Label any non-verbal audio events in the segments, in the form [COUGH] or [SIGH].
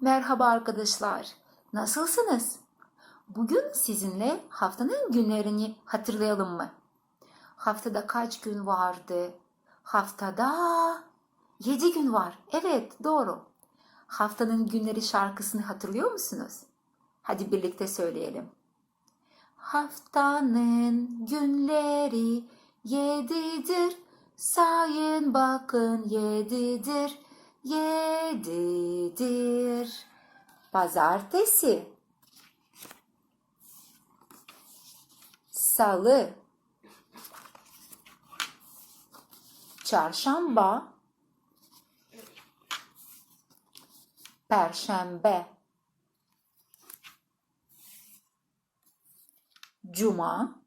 Merhaba arkadaşlar. Nasılsınız? Bugün sizinle haftanın günlerini hatırlayalım mı? Haftada kaç gün vardı? Haftada 7 gün var. Evet, doğru. Haftanın günleri şarkısını hatırlıyor musunuz? Hadi birlikte söyleyelim. Haftanın günleri yedidir. Sayın bakın yedidir. Yedidir. Pazartesi. Salı. Çarşamba. Perşembe. Cuma.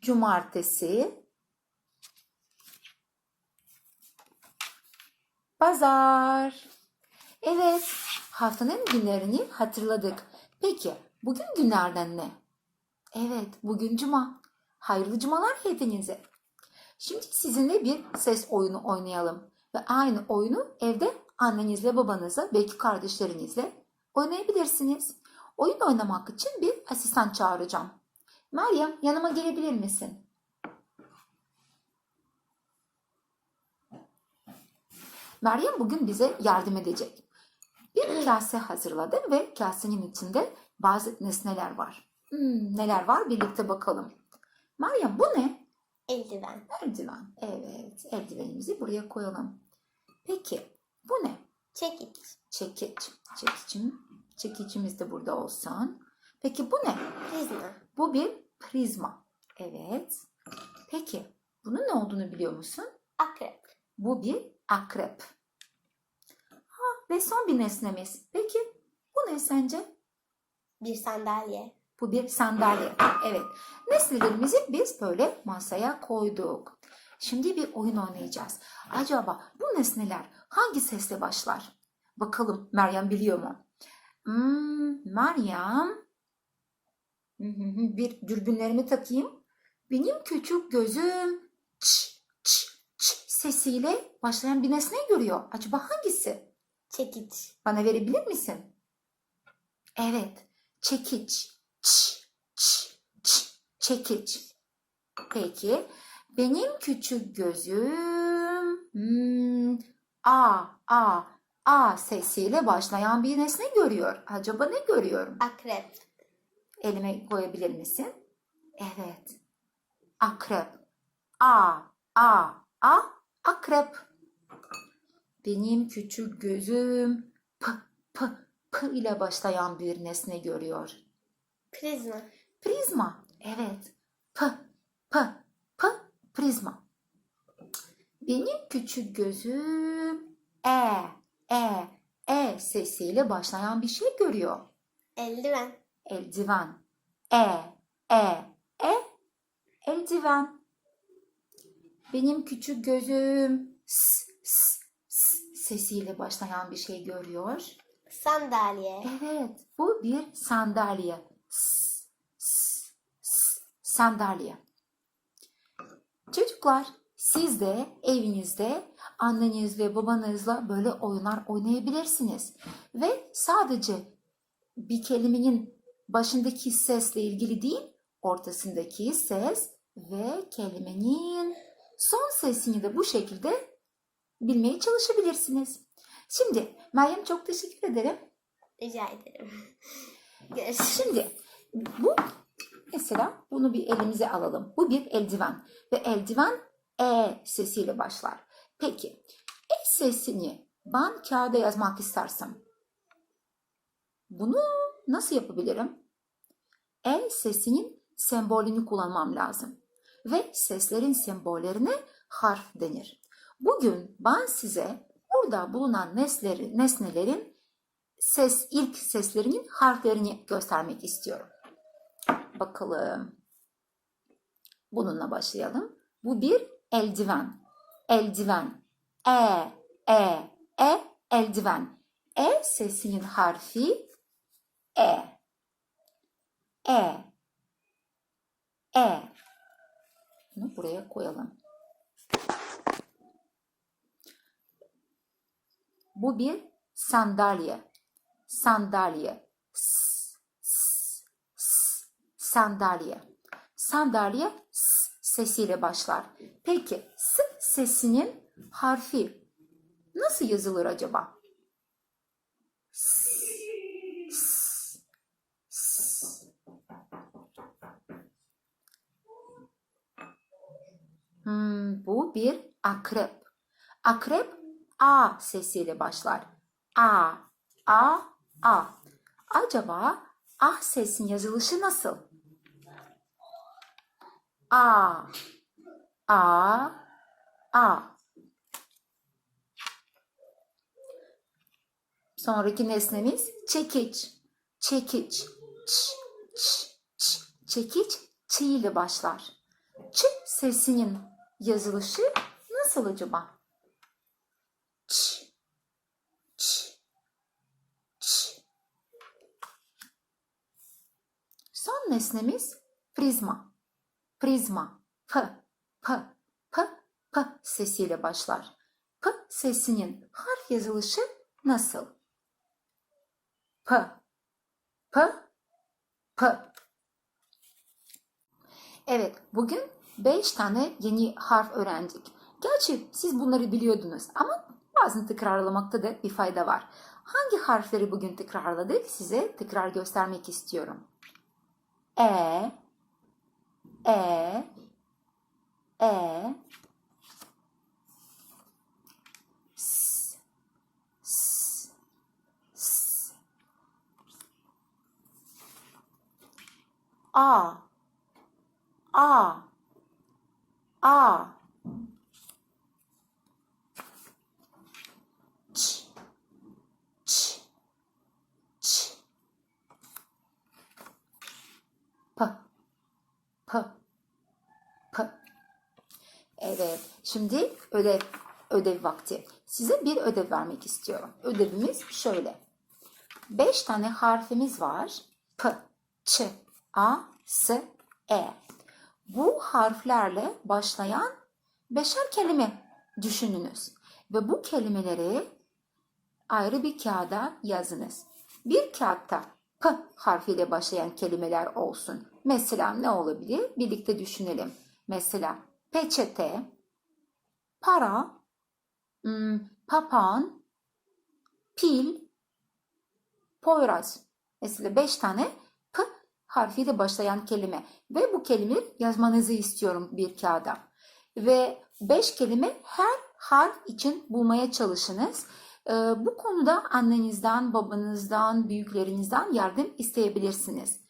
Cumartesi. Pazar. Evet, haftanın günlerini hatırladık. Peki, bugün günlerden ne? Evet, bugün cuma. Hayırlı cumalar hepinize. Şimdi sizinle bir ses oyunu oynayalım. Ve aynı oyunu evde annenizle, babanızla, belki kardeşlerinizle oynayabilirsiniz. Oyun oynamak için bir asistan çağıracağım. Meryem yanıma gelebilir misin? Meryem bugün bize yardım edecek. Bir kase hazırladım ve kasenin içinde bazı nesneler var. Hmm, neler var birlikte bakalım. Meryem bu ne? Eldiven. Eldiven. Evet, eldivenimizi buraya koyalım. Peki, bu ne? Çekiç. Çekiç. Çekicim. Çekicimiz de burada olsun. Peki bu ne? Prizma. Bu bir prizma. Evet. Peki, bunun ne olduğunu biliyor musun? Akrep. Bu bir akrep. Ha, ve son bir nesnemiz. Peki, bu ne sence? Bir sandalye. Bu bir sandalye. Evet. Nesnelerimizi biz böyle masaya koyduk. Şimdi bir oyun oynayacağız. Acaba bu nesneler hangi sesle başlar? Bakalım Meryem biliyor mu? Hmm, Meryem. [LAUGHS] Bir dürbünlerimi takayım. Benim küçük gözüm ç ç sesiyle başlayan bir nesne görüyor. Acaba hangisi? Çekiç. Bana verebilir misin? Evet. Çekiç. Ç, ç, ç, çekiç. Peki. Benim küçük gözüm hmm, a, a, a sesiyle başlayan bir nesne görüyor. Acaba ne görüyorum? Akrep. Elime koyabilir misin? Evet. Akrep. A, a, a, akrep. Benim küçük gözüm p, p, p ile başlayan bir nesne görüyor. Prizma. Prizma. Evet. P, p, p, prizma. Benim küçük gözüm e, e, e sesiyle başlayan bir şey görüyor. Eldiven. Eldiven. E, e, e, eldiven. Benim küçük gözüm s, s, s sesiyle başlayan bir şey görüyor. Sandalye. Evet, bu bir sandalye. S, s, s, sandalye. Çocuklar, siz de evinizde anneniz ve babanızla böyle oyunlar oynayabilirsiniz. Ve sadece bir kelimenin başındaki sesle ilgili değil, ortasındaki ses ve kelimenin son sesini de bu şekilde bilmeye çalışabilirsiniz. Şimdi Meryem çok teşekkür ederim. Rica ederim. [LAUGHS] Şimdi bu mesela bunu bir elimize alalım. Bu bir eldiven ve eldiven e sesiyle başlar. Peki e sesini ben kağıda yazmak istersem bunu nasıl yapabilirim? E sesinin sembolünü kullanmam lazım. Ve seslerin sembollerine harf denir. Bugün ben size burada bulunan nesneleri, nesnelerin ses ilk seslerinin harflerini göstermek istiyorum. Bakalım. Bununla başlayalım. Bu bir eldiven. Eldiven. E, e, e, eldiven. E sesinin harfi E. E. E. Bunu buraya koyalım. Bu bir sandalye. Sandalye. S, s, s, sandalye. Sandalye s sesiyle başlar. Peki s sesinin harfi nasıl yazılır acaba? S, s, s. Hmm, bu bir akrep. Akrep A sesiyle başlar. A, A, A. Acaba A sesin yazılışı nasıl? A, A, A. Sonraki nesnemiz çekiç. Çekiç. Ç, ç, ç. Çekiç ç ile başlar. Ç sesinin yazılışı nasıl acaba? Ç, ç, ç. Son nesnemiz prizma. Prizma. P, P, P, P sesiyle başlar. P sesinin harf yazılışı nasıl? P, P, P. Evet, bugün 5 tane yeni harf öğrendik. Gerçi siz bunları biliyordunuz ama bazen tekrarlamakta da bir fayda var. Hangi harfleri bugün tekrarladık size tekrar göstermek istiyorum. E, E, E, S, S, S, A, A, A, Ç, Ç, Ç, P, P, P. Evet, şimdi ödev ödev vakti. Size bir ödev vermek istiyorum. Ödevimiz şöyle. Beş tane harfimiz var. P, Ç, A, S, E. Bu harflerle başlayan beşer kelime düşününüz. Ve bu kelimeleri ayrı bir kağıda yazınız. Bir kağıtta P harfiyle başlayan kelimeler olsun. Mesela ne olabilir? Birlikte düşünelim. Mesela peçete, para, hmm, papağan, pil, Poyraz. Mesela beş tane harfiyle başlayan kelime. Ve bu kelimeyi yazmanızı istiyorum bir kağıda. Ve beş kelime her harf için bulmaya çalışınız. Ee, bu konuda annenizden, babanızdan, büyüklerinizden yardım isteyebilirsiniz.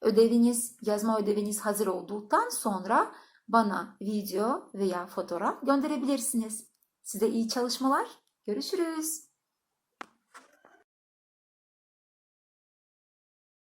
Ödeviniz, yazma ödeviniz hazır olduktan sonra bana video veya fotoğraf gönderebilirsiniz. Size iyi çalışmalar. Görüşürüz.